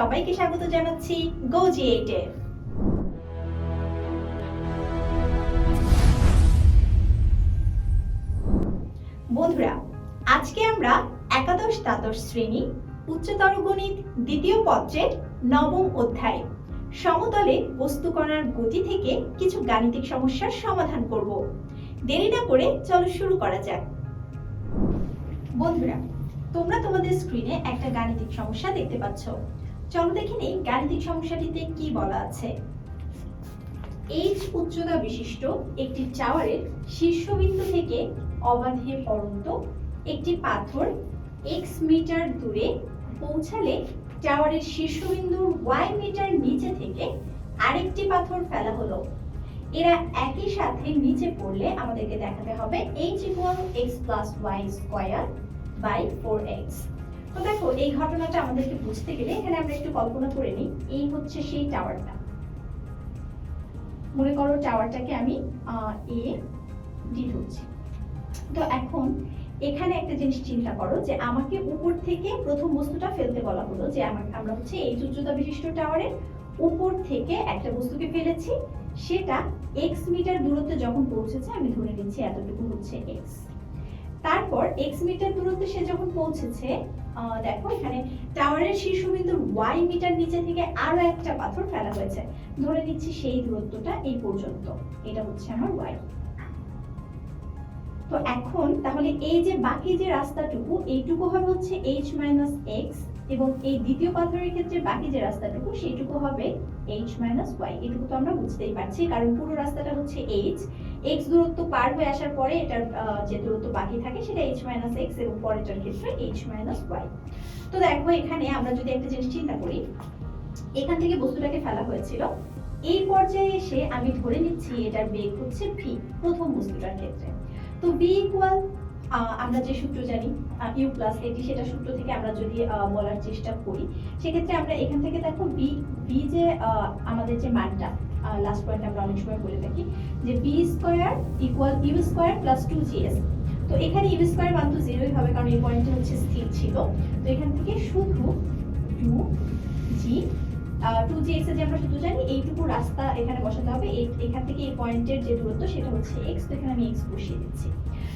সবাইকে স্বাগত জানাচ্ছি গো জি এইটে বন্ধুরা, আজকে আমরা একাদশ দ্বাদশ শ্রেণি উচ্চতর গণিত দ্বিতীয় পত্রের নবম অধ্যায় সমতলে বস্তুকণার গতি থেকে কিছু গাণিতিক সমস্যার সমাধান করব। দেরি না করে চলো শুরু করা যাক। বন্ধুরা, তোমরা তোমাদের স্ক্রিনে একটা গাণিতিক সমস্যা দেখতে পাচ্ছ। চলো দেখে নেই গাণিতিক সমস্যাটিতে কি বলা আছে। এইচ উচ্চতা বিশিষ্ট একটি টাওয়ারের শীর্ষবিন্দু থেকে অবাধে পরন্ত একটি পাথর এক্স মিটার দূরে পৌঁছালে টাওয়ারের শীর্ষবিন্দুর ওয়াই মিটার নিচে থেকে আরেকটি পাথর ফেলা হলো। এরা একই সাথে নিচে পড়লে আমাদেরকে দেখাতে হবে H equal X plus Y square by four X তো দেখো, এই ঘটনাটা আমাদেরকে বুঝতে গেলে এখানে আমরা একটু কল্পনা করে নিই, এই হচ্ছে সেই টাওয়ারটা মনে করো টাওয়ারটাকে আমি এ ডি ধরছি। তো এখন এখানে একটা জিনিস চিন্তা করো যে আমাকে উপর থেকে প্রথম বস্তুটা ফেলতে বলা হলো যে আমার- আমরা হচ্ছে এই উচ্চতা বিশিষ্ট টাওয়ারের উপর থেকে একটা বস্তুকে ফেলেছি, সেটা এক্স মিটার দূরত্বে যখন পৌঁছেছে, আমি ধরে নিচ্ছি এতটুকু হচ্ছে এক্স তারপর এক্স মিটার দূরত্বে সে যখন পৌঁছেছে দেখো, এখানে টাওয়ারের শীর্ষবিন্দুর ওয়াই মিটার নিচে থেকে আরও একটা পাথর ফেলা হয়েছে। ধরে নিচ্ছি সেই দূরত্বটা এই পর্যন্ত। এটা হচ্ছে আমার ওয়াই তো এখন তাহলে এই যে বাকি যে রাস্তাটুকু, এইটুকু হবে হচ্ছে এইচ মাইনাস এক্স এবং এই দ্বিতীয় পাথরের ক্ষেত্রে বাকি যে রাস্তাটুকু, সেইটুকু হবে এইচ মাইনাস ওয়াই এটুকু তো আমরা বুঝতেই পারছি, কারণ পুরো রাস্তাটা হচ্ছে এইচ এক্স দূরত্ব পার হয়ে আসার পরে এটার যে দূরত্ব বাকি থাকে সেটা এইচ মাইনাস এক্স এবং পরেরটার ক্ষেত্রে এইচ মাইনাস ওয়াই তো দেখো এখানে আমরা যদি একটা জিনিস চিন্তা করি, এখান থেকে বস্তুটাকে ফেলা হয়েছিল। এই পর্যায়ে এসে আমি ধরে নিচ্ছি এটার বেগ হচ্ছে ভি প্রথম বস্তুটার ক্ষেত্রে। তো বি ইকুয়াল আমরা যে সূত্র জানি ইউ প্লাস এটি সেটা সূত্র থেকে আমরা যদি বলার চেষ্টা করি, সেক্ষেত্রে আমরা এখান থেকে দেখো বি বি যে আমাদের যে মানটা লাস্ট পয়েন্ট আমরা অনেক সময় বলে থাকি, যে B square equal U square plus two GS তো এখানে ইউ স্কোয়ার মান তো জিরোই হবে, কারণ এই পয়েন্টটা হচ্ছে স্থির ছিল। তো এখান থেকে শুধু two G two G X যে আমরা শুধু জানি, এইটুকু রাস্তা এখানে বসাতে হবে। এখান থেকে এই পয়েন্টের যে দূরত্ব, সেটা হচ্ছে এক্স তো এখানে আমি এক্স বসিয়ে দিচ্ছি।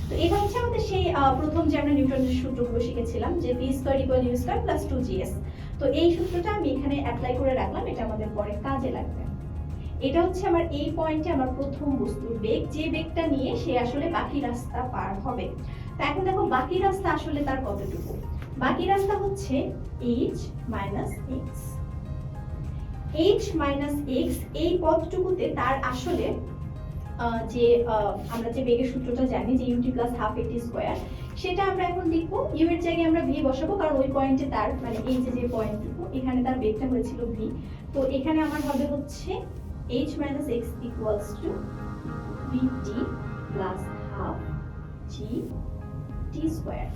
তো এটা হচ্ছে আমাদের সেই প্রথম যে আমরা নিউটনের সূত্রগুলো শিখেছিলাম, যে B square equal U square plus two GS তো এই সূত্রটা আমি এখানে অ্যাপ্লাই করে রাখলাম, এটা আমাদের পরে কাজে লাগবে। এটা হচ্ছে আমার এই পয়েন্টে আমার প্রথম বস্তুর বেগ। যে বেগটা নিয়ে সে আসলে বাকি রাস্তা পার হবে। তো এখন দেখো, বাকি রাস্তা আসলে তার কতটুকু? বাকি রাস্তা হচ্ছে H minus X H minus X এই পথটুকুতে তার আসলে যে আমরা যে বেগের সূত্রটা জানি, যে UT plus half AT square সেটা আমরা এখন লিখব। ইউ এর জায়গায় আমরা ভি বসাবো, কারণ ওই পয়েন্টে তার মানে এই যে যে পয়েন্টটুকু এখানে তার বেগটা হয়েছিল ভি তো এখানে আমার হবে হচ্ছে H minus X equals two VT plus half G T square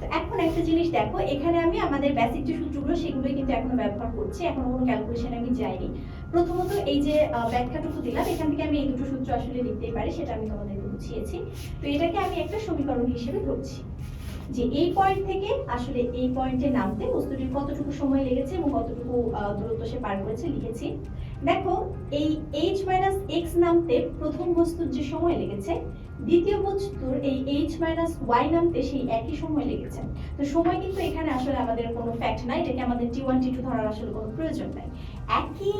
তো এখন একটা জিনিস দেখো, এখানে আমি আমাদের বেসিক যে সূত্রগুলো, সেগুলোই কিন্তু এখনও ব্যবহার করছি, এখনও কোনো ক্যালকুলেশনে আমি যাইনি। প্রথমত এই যে ব্যাখ্যাটুকু দিলাম, এখান থেকে আমি এই দুটো সূত্র আসলে লিখতেই পারি, সেটা আমি তোমাদেরকে বুঝিয়েছি। তো এটাকে আমি একটা সমীকরণ হিসেবে ধরছি, যে এই পয়েন্ট থেকে আসলে এই পয়েন্টে নামতে বস্তুটির কতটুকু সময় লেগেছে এবং কতটুকু দূরত্ব সে পার করেছে লিখেছি। দেখো, এই এইচ মাইনাস এক্স নামতে প্রথম বস্তুর যে সময় লেগেছে, দ্বিতীয় বস্তুর এই এইচ মাইনাস ওয়াই নামতে সেই একই সময় লেগেছে। তো সময় কিন্তু এখানে আসলে আমাদের কোনো ফ্যাক্ট নাই, এটাকে আমাদের টি ওয়ান টি টু ধরার আসলে কোনো প্রয়োজন নাই। একই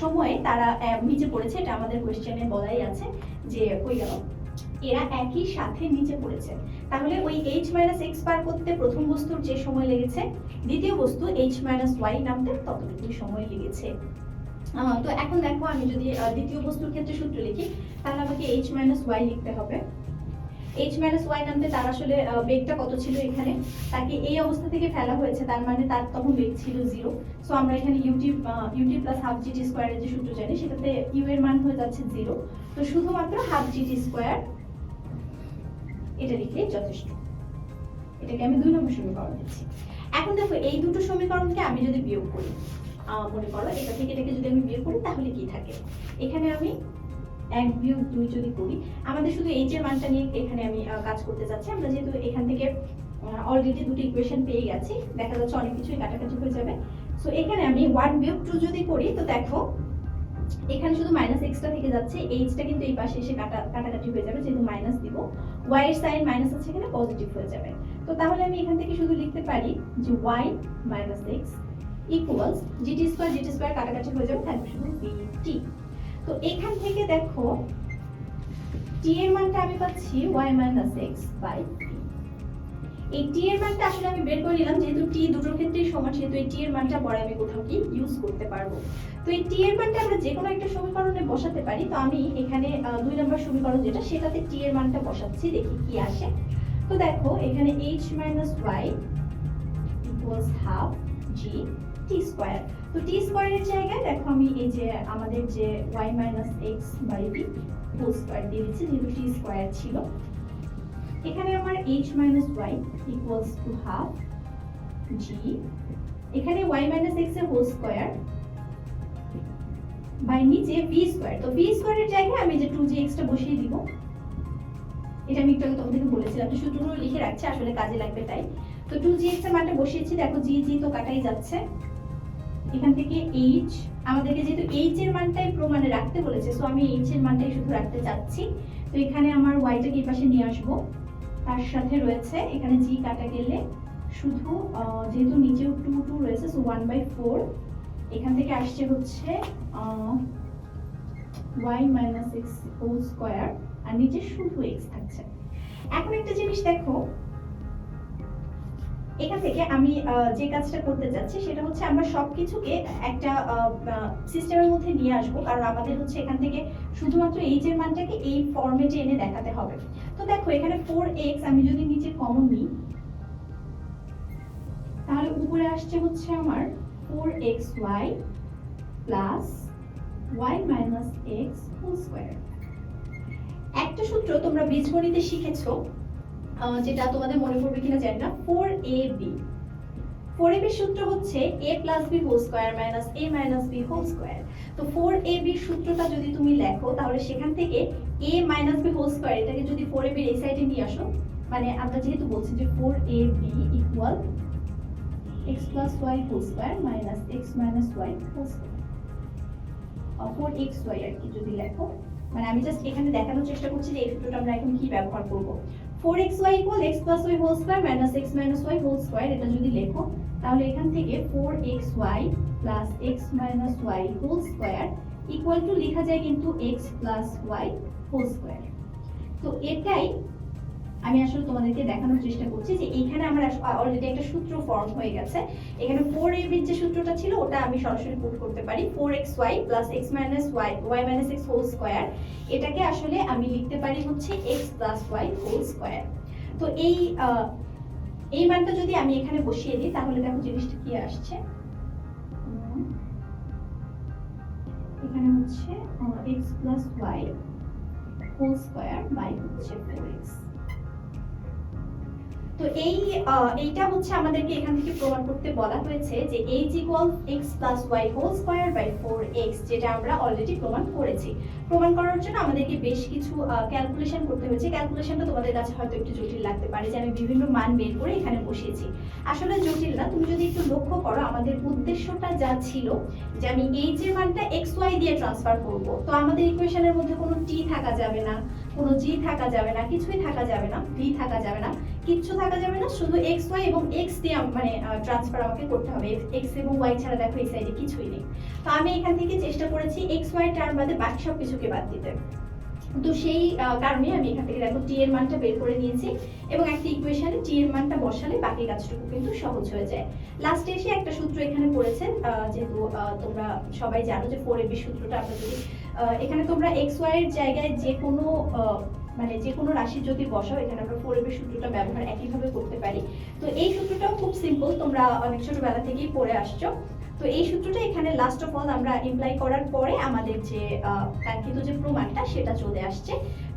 সময়ে তারা নিচে পড়েছে, এটা আমাদের কোয়েশ্চেনে বলাই আছে যে ওই গেল? এরা একই সাথে নিচে পড়েছে। তাহলে ওই এইচ মাইনাস এক্স পার করতে প্রথম বস্তুর যে সময় লেগেছে, দ্বিতীয় বস্তু এইচ মাইনাস ওয়াই নামতে ততটুকুই সময় লেগেছে। তো এখন দেখো আমি যদি দ্বিতীয় বস্তুর ক্ষেত্রে সূত্র লিখি, তাহলে আমাকে এইচ মাইনাস ওয়াই লিখতে হবে। এইচ মাইনাস ওয়াই নামতে তার আসলে বেগটা কত ছিল এখানে? তাকে এই অবস্থা থেকে ফেলা হয়েছে, তার মানে তার তখন বেগ ছিল জিরো সো আমরা এখানে UT UT plus half GT স্কোয়ারের যে সূত্র জানি, সেটাতে ইউ এর মান হয়ে যাচ্ছে জিরো তো শুধুমাত্র হাফ জিটি স্কোয়ার এটা লিখলেই যথেষ্ট। এটাকে আমি দুই নম্বর সমীকরণ দিচ্ছি। এখন দেখো, এই দুটো সমীকরণকে আমি যদি বিয়োগ করি মনে করো, এটা থেকে এটাকে যদি আমি বিয়োগ করি, তাহলে কি থাকে? এখানে আমি এক বিয়োগ দুই যদি করি, আমাদের শুধু এইচ এর মানটা নিয়ে এখানে আমি কাজ করতে চাচ্ছি। আমরা যেহেতু এখান থেকে অলরেডি দুটো ইকুয়েশন পেয়ে গেছি, দেখা যাচ্ছে অনেক কিছুই কাটাকাটি হয়ে যাবে। সো এখানে আমি ওয়ান বিয়োগ টু যদি করি, তো দেখো, এখানে শুধু মাইনাস এক্সটা থেকে যাচ্ছে এইচটা কিন্তু এই পাশে এসে কাটা, কাটাকাটি হয়ে যাবে, যেহেতু মাইনাস দিব। ওয়াই এর সাইন মাইনাস আছে এখানে পজিটিভ হয়ে যাবে। তো তাহলে আমি এখান থেকে শুধু লিখতে পারি যে Y minus X equals GT square GT square কাটাকাটি হয়ে যাবে থাকবে শুধু টি তো এখান থেকে দেখো টি এর মানটা আমি পাচ্ছি ওয়াই মাইনাস এক্স বাই এই টি এর মানটা আসলে আমি বের করে নিলাম, যেহেতু টি দুটোর ক্ষেত্রেই সমান, সেহেতু এই টি এর মানটা পরে আমি কোথাও কি ইউজ করতে পারব। তো এই টি এর মানটা আমরা যে কোনো একটা সমীকরণে বসাতে পারি, তো আমি এখানে দুই নম্বর সমীকরণ যেটা, সেটাতে টি এর মানটা বসাচ্ছি, দেখি কি আসে। তো দেখো, এখানে H minus Y equals half G T square তো টি স্কোয়ারের জায়গায় দেখো আমি এই যে আমাদের যে Y minus X by B whole square দিয়ে দিচ্ছি, যেহেতু টি স্কোয়ার ছিল। এখানে আমার H minus Y equals two half G এখানে ওয়াই মাইনাস এক্সের হোল স্কোয়ার বাই নিচে ভি স্কোয়ার তো ভি স্কোয়ারের জায়গায় আমি যে টু জি এক্সটা বসিয়ে দিব, এটা আমি একটু আগে তোমাদেরকে বলেছিলাম তো সূত্রগুলো লিখে রাখছি, আসলে কাজে লাগবে তাই। তো টু জি এক্সের মানটা বসিয়েছি, দেখো জি জি তো কাটাই যাচ্ছে। এখান থেকে এইচ আমাদেরকে যেহেতু এইচ এর মানটাই প্রমাণে রাখতে বলেছে সো আমি এইচ এর মানটাই শুধু রাখতে চাচ্ছি। তো এখানে আমার ওয়াইটাকে এই পাশে নিয়ে আসব। তার সাথে রয়েছে এখানে জি কাটা গেলে শুধু যেহেতু নিচেও টু টু রয়েছে সো ওয়ান বাই ফোর এখান থেকে আসছে হচ্ছে Y minus X whole square আর নিচে শুধু এক্স থাকছে। এখন একটা জিনিস দেখো এখান থেকে আমি যে কাজটা করতে যাচ্ছি সেটা হচ্ছে আমরা সবকিছুকে একটা সিস্টেমের মধ্যে নিয়ে আসব। কারণ আমাদের হচ্ছে এখান থেকে শুধুমাত্র এইচ এর মানটাকে এই ফর্মেটে এনে দেখাতে হবে। তো দেখো, এখানে ফোর এক্স আমি যদি নিচে কমন নিই, তাহলে উপরে আসছে হচ্ছে আমার four X Y plus Y minus X whole square একটা সূত্র তোমরা বীজগণিতে শিখেছো যেটা তোমাদের মনে পড়বে কিনা জানি না four A B four A বির সূত্র হচ্ছে A plus B whole square minus A minus B whole square তো ফোর এ বির সূত্রটা যদি তুমি লেখো, তাহলে সেখান থেকে A minus B whole square এটাকে যদি ফোর এ বির এই সাইডে নিয়ে আসো মানে আমরা যেহেতু বলছি যে four A B equal X plus Y whole square minus X minus Y whole square four X Y আর কি যদি লেখো মানে আমি জাস্ট এখানে দেখানোর চেষ্টা করছি যে এই সূত্রটা আমরা এখন কি ব্যবহার করব। Four X Y equal X plus Y whole square minus X minus Y whole এটা যদি লেখো, তাহলে এখান থেকে four X Y plus X minus Y whole square equal to লেখা যায় কিন্তু X plus Y whole square তো এটাই আমি আসলে তোমাদেরকে দেখানোর চেষ্টা করছি যে এইখানে আমার অলরেডি একটা সূত্র ফর্ম হয়ে গেছে। এখানে ফোর এর যে সূত্রটা ছিল, ওটা আমি সরাসরি পুট করতে পারি। Four X Y plus X minus Y Y minus X whole square এটাকে আসলে আমি লিখতে পারি হচ্ছে X plus Y whole square তো এই এই মানটা যদি আমি এখানে বসিয়ে দিই, তাহলে দেখো জিনিসটা কি আসছে? এখানে হচ্ছে X plus Y whole square by হচ্ছে ফোর এক্স তো এই এইটা হচ্ছে আমাদেরকে এখান থেকে প্রমাণ করতে বলা হয়েছে যে H equal X plus Y whole square by four X যেটা আমরা অলরেডি প্রমাণ করেছি। প্রমাণ করার জন্য আমাদেরকে বেশ কিছু ক্যালকুলেশন করতে হয়েছে। ক্যালকুলেশনটা তোমাদের কাছে হয়তো একটু জটিল লাগতে পারে যে আমি বিভিন্ন মান বের করে এখানে বসিয়েছি। আসলে জটিল না, তুমি যদি একটু লক্ষ্য করো, আমাদের উদ্দেশ্যটা যা ছিল যে আমি এইচ এর মানটা এক্স ওয়াই দিয়ে ট্রান্সফার করব। তো আমাদের ইকুয়েশনের মধ্যে কোনো টি থাকা যাবে না, কোনো জি থাকা যাবে না, কিছুই থাকা যাবে না ভি থাকা যাবে না। কিচ্ছু থাকা যাবে না শুধু এক্স ওয়াই এবং এক্স দিয়ে মানে ট্রান্সফার আমাকে করতে হবে। এক্স এবং ওয়াই ছাড়া দেখো এই সাইডে কিছুই নেই। তো আমি এখান থেকে চেষ্টা করেছি এক্স ওয়াই টার্ম বাদে বাকি সব কিছুকে বাদ দিতে। তো সেই কারণে আমি এখান থেকে দেখো টি এর মানটা বের করে নিয়েছি এবং একটা ইকুয়েশনে টি এর মানটা বসালে বাকি কাজটুকু কিন্তু সহজ হয়ে যায়। লাস্টে এসে একটা সূত্র এখানে পড়েছেন আহ, যেহেতু তোমরা সবাই জানো যে ফোর এবি সূত্রটা আমরা যদি এখানে তোমরা এক্স ওয়াই এর জায়গায় যে কোনো মানে যে কোনো রাশি যদি বসাও, এখানে আমরা পরিবেশ সূত্রটা ব্যবহার একইভাবে করতে পারি। তো এই সূত্রটাও খুব সিম্পল তোমরা অনেক ছোটবেলা থেকেই পড়ে আসছো। তো এই সূত্রটা এখানে লাস্ট অফ অল আমরা ইমপ্লাই করার পরে আমাদের যে কাঙ্ক্ষিত যে প্রমাণটা সেটা চলে আসছে।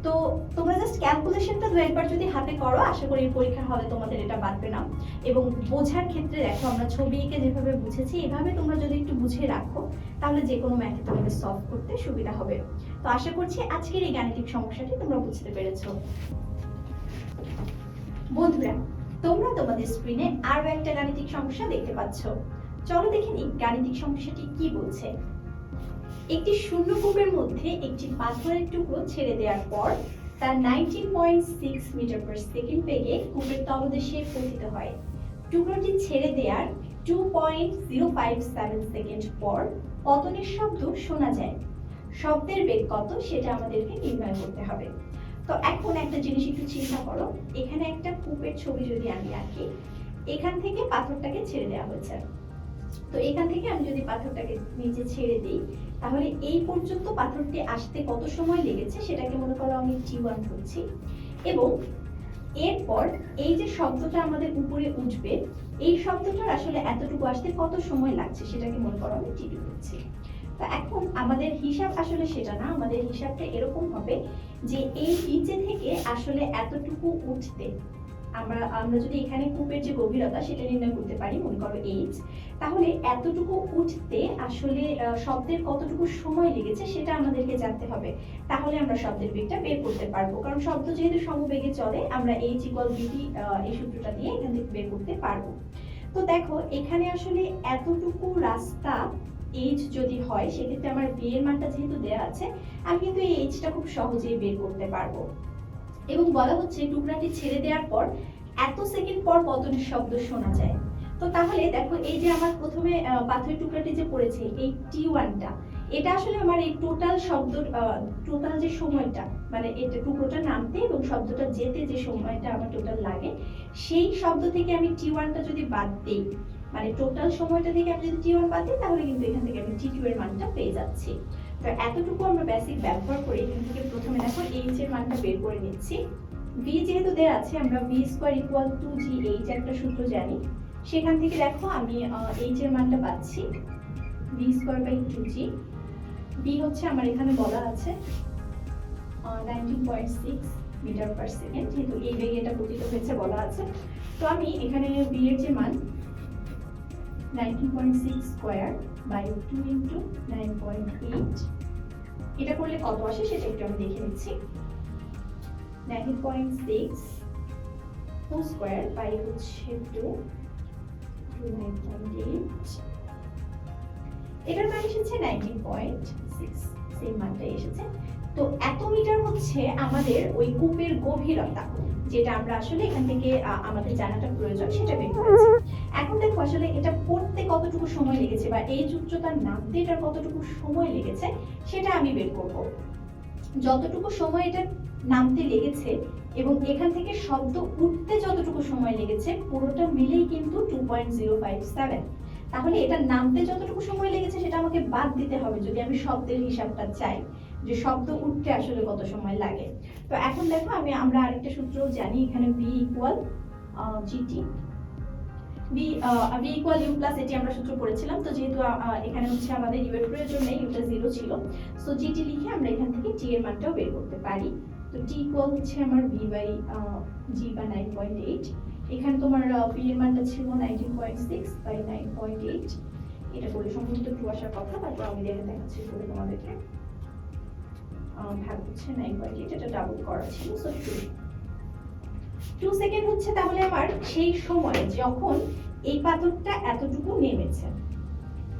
তো তোমরা জাস্ট ক্যালকুলেশনটা দু একবার যদি হাতে করো, আশা করি পরীক্ষার হলে তোমাদের এটা বাড়বে না এবং বোঝার ক্ষেত্রে দেখো, আমরা ছবি এঁকে যেভাবে বুঝেছি, এভাবে তোমরা যদি একটু বুঝে রাখো, তাহলে যে কোনো ম্যাথে তোমাদের সলভ করতে সুবিধা হবে। তো আশা করছি আজকের এই গাণিতিক সমস্যাটি তোমরা বুঝতে পেরেছ। বন্ধুরা, তোমরা তোমাদের স্ক্রিনে আরও একটা গাণিতিক সমস্যা দেখতে পাচ্ছ। চলো দেখে নিই গাণিতিক সমস্যাটি কি বলছে। একটি শূন্য কূপের মধ্যে একটি পাথরের টুকরো ছেড়ে দেওয়ার পর, তার nineteen point six metre per second বেগে কূপের তলদেশে পতিত হয়। টুকরোটি ছেড়ে দেওয়ার two point zero five seven second পর পতনের শব্দ শোনা যায়। শব্দের বেগ কত সেটা আমাদেরকে নির্ণয় করতে হবে। তো এখন একটা জিনিস একটু চিন্তা করো, এখানে একটা কূপের ছবি যদি আমি আঁকি, এখান থেকে পাথরটাকে ছেড়ে দেওয়া হয়েছে। তো এখান থেকে আমি যদি পাথরটাকে নিচে ছেড়ে দিই, তাহলে এই পর্যন্ত পাথরটি আসতে কত সময় লেগেছে সেটাকে মনে করো আমি টি ওয়ান ধরছি। এবং এরপর এই যে শব্দটা আমাদের উপরে উঠবে, এই শব্দটার আসলে এতটুকু আসতে কত সময় লাগছে সেটাকে মনে করো আমি টি টু ধরছি। তো এখন আমাদের হিসাব আসলে সেটা না, আমাদের হিসাবটা এরকম হবে যে এই নিচে থেকে আসলে এতটুকু উঠতে আমরা আমরা যদি এখানে কূপের যে গভীরতা সেটা নির্ণয় করতে পারি, মনে করো এইচ তাহলে এতটুকু উঠতে আসলে শব্দের কতটুকু সময় লেগেছে সেটা আমাদেরকে জানতে হবে। তাহলে আমরা শব্দের বেগটা বের করতে পারব। কারণ শব্দ যেহেতু সমবেগে চলে, আমরা এইচ ইকুয়াল বিটি এই সূত্রটা দিয়ে এখান থেকে বের করতে পারব। তো দেখো, এখানে আসলে এতটুকু রাস্তা এইচ যদি হয়, সেক্ষেত্রে আমার বি এর মানটা যেহেতু দেওয়া আছে, আমি কিন্তু এই এইচটা খুব সহজেই বের করতে পারব। এবং বলা হচ্ছে টুকরাটি ছেড়ে দেওয়ার পর এত সেকেন্ড পর পতনের শব্দ শোনা যায়। তো তাহলে দেখো এই যে আমার প্রথমে পাথরের টুকরাটি যে পড়েছে, এই টি ওয়ানটা এটা আসলে আমার এই টোটাল শব্দ টোটাল যে সময়টা মানে এটা টুকরোটা নামতে এবং শব্দটা যেতে যে সময়টা আমার টোটাল লাগে, সেই শব্দ থেকে আমি টি ওয়ানটা যদি বাদ দিই মানে টোটাল সময়টা থেকে আমি যদি টি ওয়ান বাদ দিই, তাহলে কিন্তু এখান থেকে আমি টি টু এর মানটা পেয়ে যাচ্ছি। তো এতটুকু আমরা বেসিক ব্যবহার করে এখান থেকে প্রথমে দেখো এইচ এর মানটা বের করে নিচ্ছি। ভি যেহেতু দেওয়া আছে, আমরা V square equal two G H একটা সূত্র জানি। সেখান থেকে দেখো আমি এইচ এর মানটা পাচ্ছি V square by two G B হচ্ছে আমার এখানে বলা আছে nineteen point six metre per second যেহেতু এই বেগে এটা পতিত হয়েছে বলা আছে। তো আমি এখানে বি এর যে মান nineteen point six square by two into nine point eight এটা করলে কত আসে সেটা একটু আমি দেখে নিচ্ছি। Nineteen point six two square by হচ্ছে two two nine point eight এটার মান এসেছে নাইনটিন পয়েন্ট সিক্স সেম মানটাই এসেছে। তো এত মিটার হচ্ছে আমাদের ওই কূপের গভীরতা। যেটা আমরা আসলে এখান থেকে আমাদের জানাটা প্রয়োজন, সেটা বের করেছি। এখন দেখো আসলে এটা পড়তে কতটুকু সময় লেগেছে বা এই উচ্চতার নামতে এটার কতটুকু সময় লেগেছে, সেটা আমি বের করব। যতটুকু সময় এটা নামতে লেগেছে এবং এখান থেকে শব্দ উঠতে যতটুকু সময় লেগেছে, পুরোটা মিলেই কিন্তু two point zero five seven তাহলে এটা নামতে যতটুকু সময় লেগেছে, সেটা আমাকে বাদ দিতে হবে যদি আমি শব্দের হিসাবটা চাই। যে শব্দ উঠতে আসলে কত সময় লাগে। তো এখন দেখো আমি, আমরা আরেকটা সূত্র জানি, এখানে B equal GT B B equal U plus AT আমরা সূত্র পড়েছিলাম, তো যেহেতু এখানে হচ্ছে আমাদের ইউ এর প্রয়োজন নেই ইউটা জিরো ছিল সো জিটি লিখে আমরা এখান থেকে টি এর মানটাও বের করতে পারি। তো টি ইকুয়াল হচ্ছে আমার ভি বাই জি বা নাইন পয়েন্ট এইট এখানে তোমার পি এর মানটা ছিল nineteen point six by nine point eight এটা করে সম্পূর্ণ টু আসার কথা, তারপর আমি দেখে দেখাচ্ছি করে তোমাদেরকে। ভাগ টু সেকেন্ড হচ্ছে তাহলে সেই সময় যখন এই পাথরটা এতটুকু নেমেছে।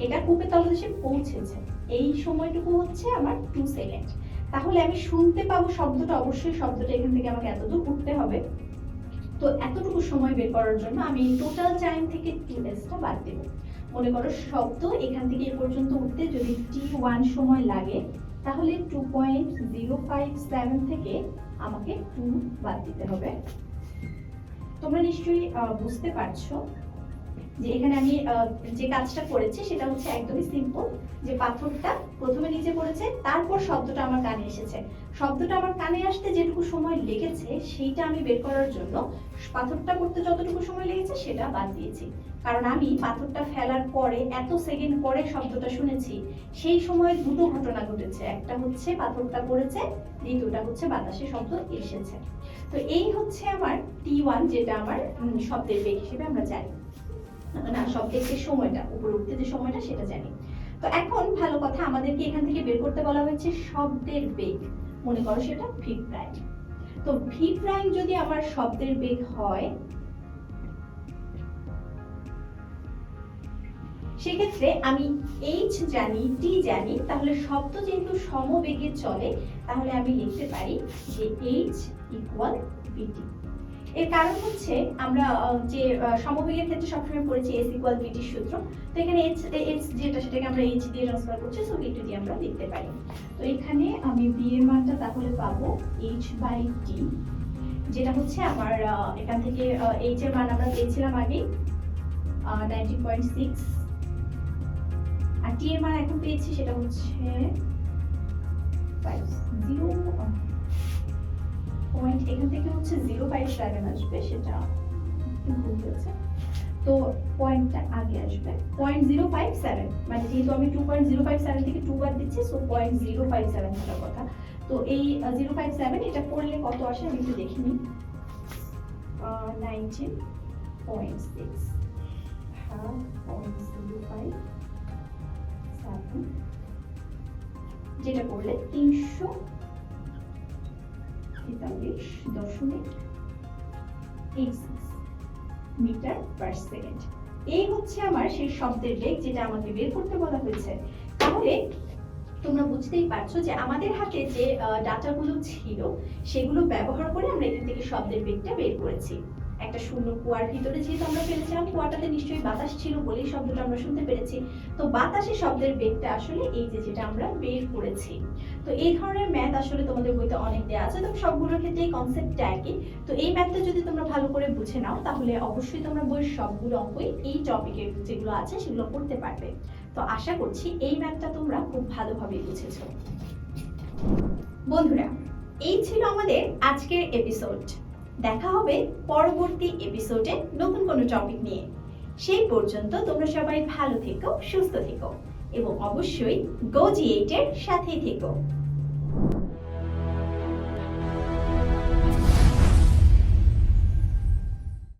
এটা কূপের তলদেশে পৌঁছেছে। এই সময়টুকু হচ্ছে আমার টু সেকেন্ড তাহলে আমি শুনতে পাবো শব্দটা, অবশ্যই শব্দটা এখান থেকে আমাকে এতদূর উঠতে হবে। তো এতটুকু সময় বের করার জন্য আমি টোটাল টাইম থেকে টু এসটা বাদ দেবো। মনে করো শব্দ এখান থেকে এ পর্যন্ত উঠতে যদি টি ওয়ান সময় লাগে তাহলে two point zero five seven থেকে আমাকে টু বাদ দিতে হবে। তোমরা নিশ্চয়ই বুঝতে পারছ যে এখানে আমি যে কাজটা করেছি সেটা হচ্ছে একদমই সিম্পল যে পাথরটা প্রথমে নিচে পড়েছে, তারপর শব্দটা আমার কানে এসেছে। শব্দটা আমার কানে আসতে যেটুকু সময় লেগেছে, সেইটা আমি বের করার জন্য পাথরটা করতে যতটুকু সময় লেগেছে সেটা বাদ দিয়েছি। কারণ আমি পাথরটা ফেলার পরে এত সেকেন্ড পরে শব্দটা শুনেছি, সেই সময় দুটো ঘটনা ঘটেছে। একটা হচ্ছে পাথরটা পড়েছে, দ্বিতীয়টা হচ্ছে বাতাসে শব্দ এসেছে। তো এই হচ্ছে আমার টি ওয়ান যেটা আমার শব্দের বেগ হিসেবে আমরা জানি। না সময়টা উপরে উঠতে যে সময়টা সেটা জানি। তো এখন ভালো কথা, আমাদেরকে এখান থেকে বের করতে বলা হয়েছে শব্দের বেগ। মনে করো সেটা ভি প্রাইম তো ভি প্রাইম যদি আমার শব্দের বেগ হয়, সেক্ষেত্রে আমি এইচ জানি টি জানি, তাহলে শব্দ যেহেতু সমবেগে চলে, তাহলে আমি লিখতে পারি যে এইচ ইকুয়াল বিটি এর কারণ হচ্ছে আমরা যে সমবেগের ক্ষেত্রে সবসময় পড়েছি এস ইকুয়াল বিটির সূত্র, তো এখানে এইচ এইচ যেটা সেটাকে আমরা এইচ দিয়ে ট্রান্সফার করছি সো বিটু দিয়ে আমরা লিখতে পারি। তো এখানে আমি বি এর মানটা তাহলে পাবো এইচ বাই টি যেটা হচ্ছে আমার এখান থেকে এইচ এর মান আমরা পেয়েছিলাম আগে নাইনটিন পয়েন্ট সিক্স আর টি এর মান এখন পেয়েছি সেটা হচ্ছে ফাইভ জিরো পয়েন্ট এখান থেকে হচ্ছে জিরো ফাইভ সেভেন আসবে সেটা ভুল তো পয়েন্টটা আগে আসবে। পয়েন্ট জিরো ফাইভ সেভেন মানে যেহেতু আমি two point zero five seven থেকে টু বাদ দিচ্ছি so point zero five seven থাকার কথা। তো এই জিরো ফাইভ সেভেন এটা করলে কত আসে আমি একটু দেখে নিই। Nineteen point six point zero five seven যেটা করলে তিনশো তেতাল্লিশ দশমিক মিটার পার সেকেন্ড এই হচ্ছে আমার সেই শব্দের বেগ যেটা আমাকে বের করতে বলা হয়েছে। তাহলে তোমরা বুঝতেই পারছ যে আমাদের হাতে যে ডাটাগুলো ছিল, সেগুলো ব্যবহার করে আমরা এখান থেকে শব্দের বেগটা বের করেছি। একটা শূন্য কুয়ার ভিতরে যেহেতু আমরা ফেলেছিলাম, কুয়াটাতে নিশ্চয়ই বাতাস ছিল বলেই শব্দটা আমরা শুনতে পেরেছি। তো বাতাসে শব্দের বেগটা আসলে এই যে যেটা আমরা বের করেছি। তো এই ধরনের ম্যাথ আসলে তোমাদের বইতে অনেক দেওয়া আছে, তো সবগুলোর ক্ষেত্রে এই কনসেপ্টটা একই। তো এই ম্যাথটা যদি তোমরা ভালো করে বুঝে নাও, তাহলে অবশ্যই তোমরা বইয়ের সবগুলো অঙ্কই এই টপিকের যেগুলো আছে সেগুলো করতে পারবে। তো আশা করছি এই ম্যাথটা তোমরা খুব ভালোভাবে বুঝেছ। বন্ধুরা, এই ছিল আমাদের আজকের এপিসোড দেখা হবে পরবর্তী এপিসোডে নতুন কোনো টপিক নিয়ে। সেই পর্যন্ত তোমরা সবাই ভালো থেকো, সুস্থ থেকো, এবং অবশ্যই গো জি এইটের সাথেই থেকো।